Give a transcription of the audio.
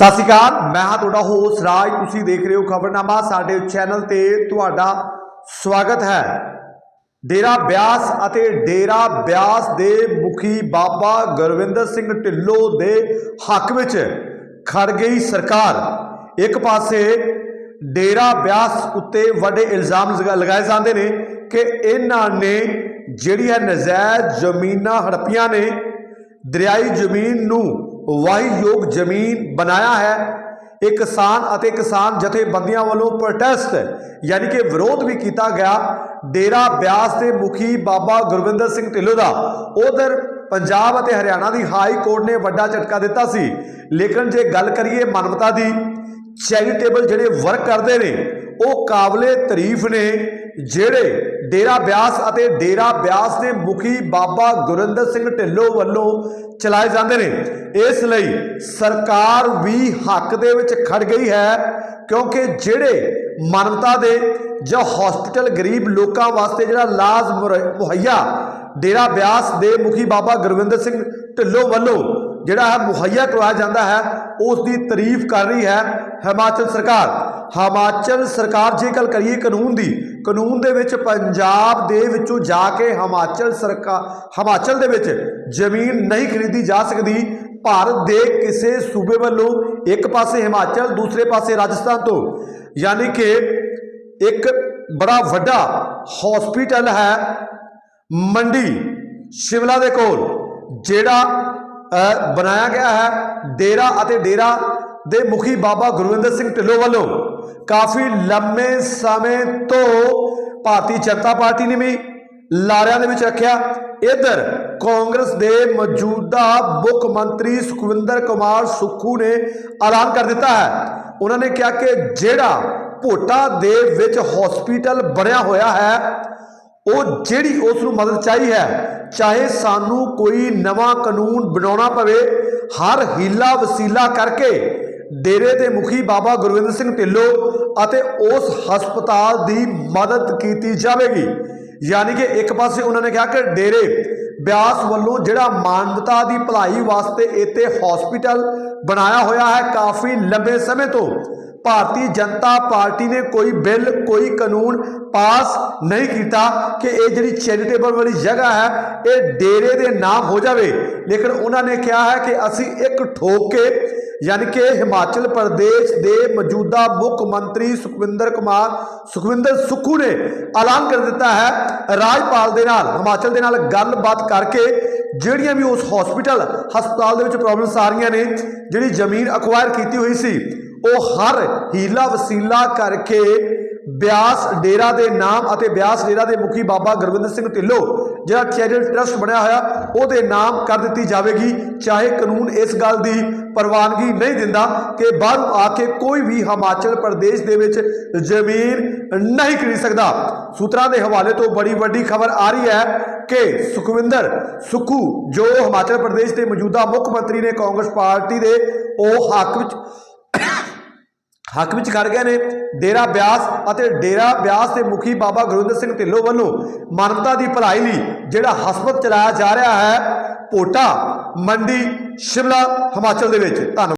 ਸਤਿ ਸ਼੍ਰੀ ਅਕਾਲ, ਮੈਂ ਹਾਂ ਤੁਹਾਡਾ ਹੋਸਟ ਰਾਜ। ਤੁਸੀਂ ਦੇਖ ਰਹੇ ਹੋ ਖਬਰਨਾਮਾ, ਸਾਡੇ ਚੈਨਲ ਤੇ ਤੁਹਾਡਾ ਸਵਾਗਤ ਹੈ। ਡੇਰਾ ਬਿਆਸ ਅਤੇ ਡੇਰਾ ਬਿਆਸ ਦੇ ਮੁਖੀ ਬਾਬਾ ਗੁਰਵਿੰਦਰ ਸਿੰਘ ਢਿੱਲੋਂ ਦੇ ਹੱਕ ਵਿੱਚ ਖੜ ਗਈ ਸਰਕਾਰ। ਇੱਕ ਪਾਸੇ ਡੇਰਾ ਬਿਆਸ ਉੱਤੇ ਵੱਡੇ ਇਲਜ਼ਾਮ ਲਗਾ- ਲਗਾਏ ਜਾਂਦੇ ਨੇ ਕਿ ਇਹਨਾਂ ਨੇ ਜਿਹੜੀਆਂ ਨਜਾਇਜ਼ ਜ਼ਮੀਨਾਂ ਹੜਪੀਆਂ ਨੇ, ਦਰਿਆਈ ਜ਼ਮੀਨ ਨੂੰ ਵਾਹੀਯੋਗ ਜ਼ਮੀਨ ਬਣਾਇਆ ਹੈ। ਇਹ ਕਿਸਾਨ ਅਤੇ ਕਿਸਾਨ ਜਥੇਬੰਦੀਆਂ ਵੱਲੋਂ ਪ੍ਰੋਟੈਸਟ ਯਾਨੀ ਕਿ ਵਿਰੋਧ ਵੀ ਕੀਤਾ ਗਿਆ। ਡੇਰਾ ਬਿਆਸ ਦੇ ਮੁਖੀ ਬਾਬਾ ਗੁਰਵਿੰਦਰ ਸਿੰਘ ਢਿੱਲੋਂ ਦਾ। ਉਧਰ ਪੰਜਾਬ ਅਤੇ ਹਰਿਆਣਾ ਦੀ ਹਾਈ ਕੋਰਟ ਨੇ ਵੱਡਾ ਝਟਕਾ ਦਿੱਤਾ ਸੀ। ਲੇਕਿਨ ਜੇ ਗੱਲ ਕਰੀਏ ਮਾਨਵਤਾ ਦੀ ਚੈਰੀਟੇਬਲ ਜਿਹੜੇ ਵਰਕ ਕਰਦੇ ਨੇ, ਉਹ ਕਾਬਲੇ ਤਾਰੀਫ ਨੇ, ਜਿਹੜੇ ਡੇਰਾ ਬਿਆਸ ਅਤੇ ਡੇਰਾ ਬਿਆਸ ਦੇ ਮੁਖੀ ਬਾਬਾ ਗੁਰਿੰਦਰ ਸਿੰਘ ਢਿੱਲੋਂ ਵੱਲੋਂ ਚਲਾਏ ਜਾਂਦੇ ਨੇ। ਇਸ ਲਈ ਸਰਕਾਰ ਵੀ ਹੱਕ ਦੇ ਵਿੱਚ ਖੜ ਗਈ ਹੈ ਕਿਉਂਕਿ ਜਿਹੜੇ ਮਾਨਵਤਾ ਦੇ ਜਾਂ ਹਸਪੀਟਲ ਗਰੀਬ ਲੋਕਾਂ ਵਾਸਤੇ ਜਿਹੜਾ ਇਲਾਜ ਮੁਹੱਈਆ ਡੇਰਾ ਬਿਆਸ ਦੇ ਮੁਖੀ ਬਾਬਾ ਗੁਰਵਿੰਦਰ ਸਿੰਘ ਢਿੱਲੋਂ ਵੱਲੋਂ ਜਿਹੜਾ ਹੈ ਮੁਹੱਈਆ ਕਰਵਾਇਆ ਜਾਂਦਾ ਹੈ, ਉਸ ਦੀ ਤਾਰੀਫ ਕਰ ਰਹੀ ਹੈ ਹਿਮਾਚਲ ਸਰਕਾਰ। ਹਿਮਾਚਲ ਸਰਕਾਰ ਜੇ ਗੱਲ ਕਰੀਏ ਕਾਨੂੰਨ ਦੀ, ਕਾਨੂੰਨ ਦੇ ਵਿੱਚ ਪੰਜਾਬ ਦੇ ਵਿੱਚੋਂ ਜਾ ਕੇ ਹਿਮਾਚਲ ਸਰਕਾਰ ਹਿਮਾਚਲ ਦੇ ਵਿੱਚ ਜ਼ਮੀਨ ਨਹੀਂ ਖਰੀਦੀ ਜਾ ਸਕਦੀ, ਭਾਰਤ ਦੇ ਕਿਸੇ ਸੂਬੇ ਵੱਲੋਂ ਇੱਕ ਪਾਸੇ ਹਿਮਾਚਲ, ਦੂਸਰੇ ਪਾਸੇ ਰਾਜਸਥਾਨ ਤੋਂ। ਯਾਨੀ ਕਿ ਇੱਕ ਬੜਾ ਵੱਡਾ ਹਸਪੀਟਲ ਹੈ ਮੰਡੀ, ਸ਼ਿਮਲਾ ਦੇ ਕੋਲ, ਜਿਹੜਾ ਬਣਾਇਆ ਗਿਆ ਹੈ, ਡੇਰਾ ਅਤੇ ਡੇਰਾ ਦੇ ਮੁਖੀ ਬਾਬਾ ਗੁਰਵਿੰਦਰ ਸਿੰਘ ਢਿੱਲੋਂ ਵੱਲੋਂ ਕਾਫੀ ਲੰਮੇ ਸਮੇਂ ਤੋਂ ਭਾਰਤੀ ਜਨਤਾ ਪਾਰਟੀ ਨੇ ਵੀ ਲਾਰਿਆਂ ਦੇ ਵਿੱਚ ਰੱਖਿਆ। ਇਧਰ ਕਾਂਗਰਸ ਦੇ ਮੌਜੂਦਾ ਮੁੱਖ ਮੰਤਰੀ ਸੁਖਵਿੰਦਰ ਕੁਮਾਰ ਸੁੱਖੂ ਨੇ ਐਲਾਨ ਕਰ ਦਿੱਤਾ ਹੈ। ਉਹਨਾਂ ਨੇ ਕਿਹਾ ਕਿ ਜਿਹੜਾ ਭੋਟਾ ਦੇ ਵਿੱਚ ਹਸਪੀਟਲ ਬਣਿਆ ਹੋਇਆ ਹੈ, ਉਹ ਜਿਹੜੀ ਉਸ ਨੂੰ ਮਦਦ ਚਾਹੀ ਹੈ, ਚਾਹੇ ਸਾਨੂੰ ਕੋਈ ਨਵਾਂ ਕਾਨੂੰਨ ਬਣਾਉਣਾ ਪਵੇ, ਹਰ ਹੀਲਾ ਵਸੀਲਾ ਕਰਕੇ ਡੇਰੇ ਦੇ ਮੁਖੀ ਬਾਬਾ ਗੁਰਵਿੰਦ ਸਿੰਘ ਢਿੱਲੋਂ ਅਤੇ ਉਸ ਹਸਪਤਾਲ ਦੀ ਮਦਦ ਕੀਤੀ ਜਾਵੇਗੀ। ਯਾਨੀ ਕਿ ਇੱਕ ਪਾਸੇ ਉਹਨਾਂ ਨੇ ਕਿਹਾ ਕਿ ਡੇਰੇ ਬਿਆਸ ਵੱਲੋਂ ਜਿਹੜਾ ਮਾਨਵਤਾ ਦੀ ਭਲਾਈ ਵਾਸਤੇ ਇੱਥੇ ਹਸਪੀਟਲ ਬਣਾਇਆ ਹੋਇਆ ਹੈ ਕਾਫੀ ਲੰਬੇ ਸਮੇਂ ਤੋਂ। ਭਾਰਤੀ ਜਨਤਾ ਪਾਰਟੀ ਨੇ ਕੋਈ ਬਿੱਲ, ਕੋਈ ਕਾਨੂੰਨ ਪਾਸ ਨਹੀਂ ਕੀਤਾ ਕਿ ਇਹ ਜਿਹੜੀ ਚੈਰੀਟੇਬਲ ਵਾਲੀ ਜਗ੍ਹਾ ਹੈ, ਇਹ ਡੇਰੇ ਦੇ ਨਾਮ ਹੋ ਜਾਵੇ। ਲੇਕਿਨ ਉਹਨਾਂ ਨੇ ਕਿਹਾ ਹੈ ਕਿ ਅਸੀਂ ਇੱਕ ਠੋਕ ਕੇ ਯਾਨੀ ਕਿ ਹਿਮਾਚਲ ਪ੍ਰਦੇਸ਼ ਦੇ ਮੌਜੂਦਾ ਮੁੱਖ ਮੰਤਰੀ ਸੁਖਵਿੰਦਰ ਕੁਮਾਰ, ਸੁਖਵਿੰਦਰ ਸੁੱਖੂ ਨੇ ਐਲਾਨ ਕਰ ਦਿੱਤਾ ਹੈ ਰਾਜਪਾਲ ਦੇ ਨਾਲ, ਹਿਮਾਚਲ ਦੇ ਨਾਲ ਗੱਲਬਾਤ ਕਰਕੇ ਜਿਹੜੀਆਂ ਵੀ ਉਸ ਹਸਪੀਟਲ ਹਸਪਤਾਲ ਦੇ ਵਿੱਚ ਪ੍ਰੋਬਲਮਸ ਆ ਰਹੀਆਂ ਨੇ, ਜਿਹੜੀ ਜ਼ਮੀਨ ਅਕਵਾਇਰ ਕੀਤੀ ਹੋਈ ਸੀ, ਉਹ ਹਰ ਹੀਲਾ ਵਸੀਲਾ ਕਰਕੇ ਬਿਆਸ ਡੇਰਾ ਦੇ ਨਾਮ ਅਤੇ ਬਿਆਸ ਡੇਰਾ ਦੇ ਮੁਖੀ ਬਾਬਾ ਗੁਰਵਿੰਦਰ ਸਿੰਘ ਢਿੱਲੋਂ ਜਿਹੜਾ ਚੈਰੀਟੇਬਲ ਟਰਸਟ ਬਣਿਆ ਹੋਇਆ, ਉਹਦੇ ਨਾਮ ਕਰ ਦਿੱਤੀ ਜਾਵੇਗੀ। ਚਾਹੇ ਕਾਨੂੰਨ ਇਸ ਗੱਲ ਦੀ ਪ੍ਰਵਾਨਗੀ ਨਹੀਂ ਦਿੰਦਾ ਕਿ ਬਾਹਰੋਂ ਆ ਕੇ ਕੋਈ ਵੀ ਹਿਮਾਚਲ ਪ੍ਰਦੇਸ਼ ਦੇ ਵਿੱਚ ਜ਼ਮੀਨ ਨਹੀਂ ਖਰੀਦ ਸਕਦਾ। ਸੂਤਰਾਂ ਦੇ ਹਵਾਲੇ ਤੋਂ ਬੜੀ ਵੱਡੀ ਖਬਰ ਆ ਰਹੀ ਹੈ ਕਿ ਸੁਖਵਿੰਦਰ ਸੁੱਖੂ, ਜੋ ਹਿਮਾਚਲ ਪ੍ਰਦੇਸ਼ ਦੇ ਮੌਜੂਦਾ ਮੁੱਖ ਮੰਤਰੀ ਨੇ ਕਾਂਗਰਸ ਪਾਰਟੀ ਦੇ, ਉਹ ਹੱਕ ਵਿੱਚ ਹੱਕ ਵਿੱਚ ਕਰ ਗਏ ਨੇ। ਡੇਰਾ ਬਿਆਸ ਅਤੇ ਡੇਰਾ ਬਿਆਸ ਦੇ ਮੁਖੀ ਬਾਬਾ ਗੁਰਵਿੰਦਰ ਸਿੰਘ ਢਿੱਲੋਂ ਵੱਲੋਂ ਮਾਨਵਤਾ ਦੀ ਭਲਾਈ ਲਈ ਜਿਹੜਾ ਹਸਪਤ ਚਲਾਇਆ ਜਾ ਰਿਹਾ ਹੈ, ਪੋਟਾ, ਮੰਡੀ, ਸ਼ਿਮਲਾ, ਹਿਮਾਚਲ ਦੇ ਵਿੱਚ। ਧੰਨਵਾਦ।